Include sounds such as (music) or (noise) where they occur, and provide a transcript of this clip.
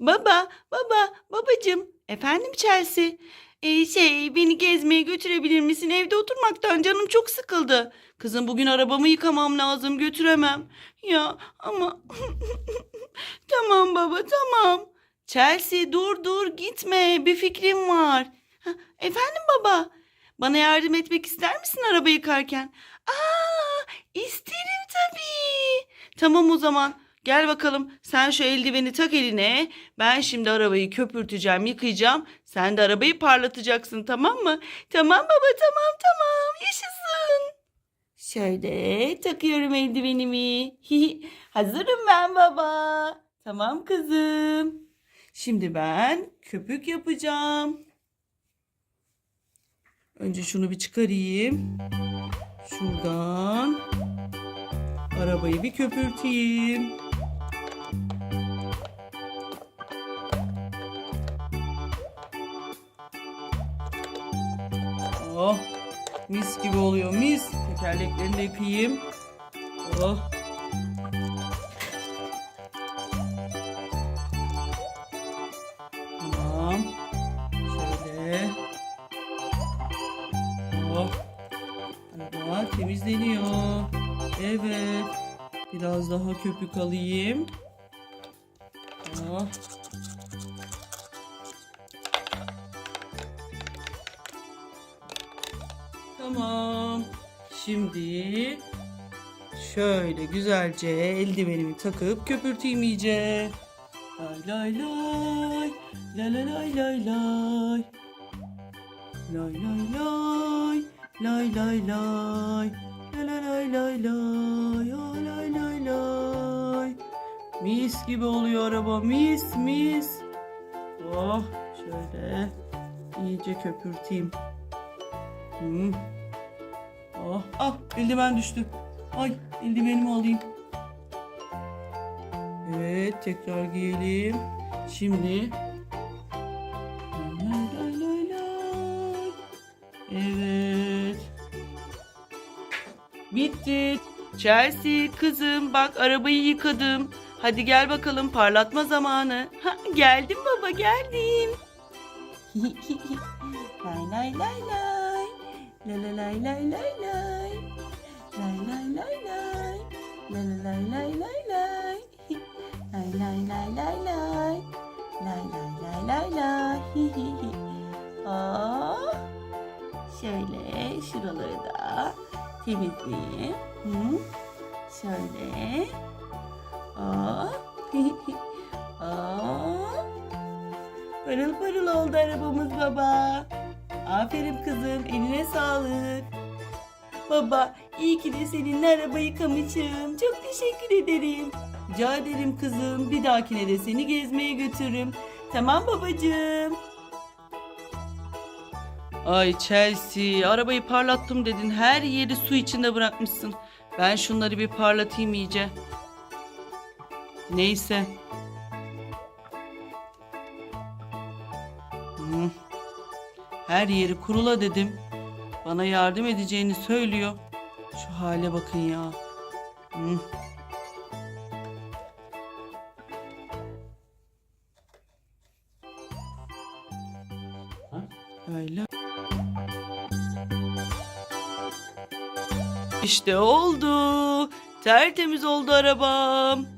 Baba, baba, babacığım. Efendim Chelsea. Ee, şey, beni gezmeye götürebilir misin? Evde oturmaktan canım çok sıkıldı. Kızım bugün arabamı yıkamam lazım, götüremem. Ya ama... (laughs) tamam baba, tamam. Chelsea dur dur gitme, bir fikrim var. Ha, efendim baba, bana yardım etmek ister misin araba yıkarken? Aa, isterim tabii. Tamam o zaman. Gel bakalım sen şu eldiveni tak eline. Ben şimdi arabayı köpürteceğim, yıkayacağım. Sen de arabayı parlatacaksın tamam mı? Tamam baba tamam tamam yaşasın. Şöyle takıyorum eldivenimi. Hazırım ben baba. Tamam kızım. Şimdi ben köpük yapacağım. Önce şunu bir çıkarayım. Şuradan arabayı bir köpürteyim. Oh, mis gibi oluyor mis. Tekerleklerini de yıkayayım. Oh. Tamam. Şöyle. Oh. Araba temizleniyor. Evet. Biraz daha köpük alayım. Oh. Tamam. Şimdi şöyle güzelce eldivenimi takıp köpürteyim iyice. Lay lay lay. Lay lay lay lay lay. Lay lay lay. Lay lay lay. Lay lay lay lay lay. Ay, Lay lay lay. Mis gibi oluyor araba. Mis mis. Oh şöyle iyice köpürteyim. Hmm. Oh, ah eldiven düştü. Ay eldivenimi alayım. Evet tekrar giyelim. Şimdi. Evet. Bitti. Chelsea kızım bak arabayı yıkadım. Hadi gel bakalım parlatma zamanı. Ha, geldim baba geldim. (laughs) lay lay lay lay. La la lay lay lay lay. Lay lay lay lay. La la lay lay lay lay. Lay lay lay lay lay. Lay lay lay lay lay. Oh. Şöyle şuraları da temizleyeyim. Hı? Şöyle. Oh. oh. Parıl parıl oldu arabamız baba. Aferin kızım, eline sağlık. Baba, iyi ki de seninle araba yıkamışım. Çok teşekkür ederim. Rica ederim kızım. Bir dahakine de seni gezmeye götürürüm. Tamam babacığım. Ay Chelsea, arabayı parlattım dedin. Her yeri su içinde bırakmışsın. Ben şunları bir parlatayım iyice. Neyse. Her yeri kurula dedim. Bana yardım edeceğini söylüyor. Şu hale bakın ya. Hmm. Öyle. İşte oldu. Tertemiz oldu arabam.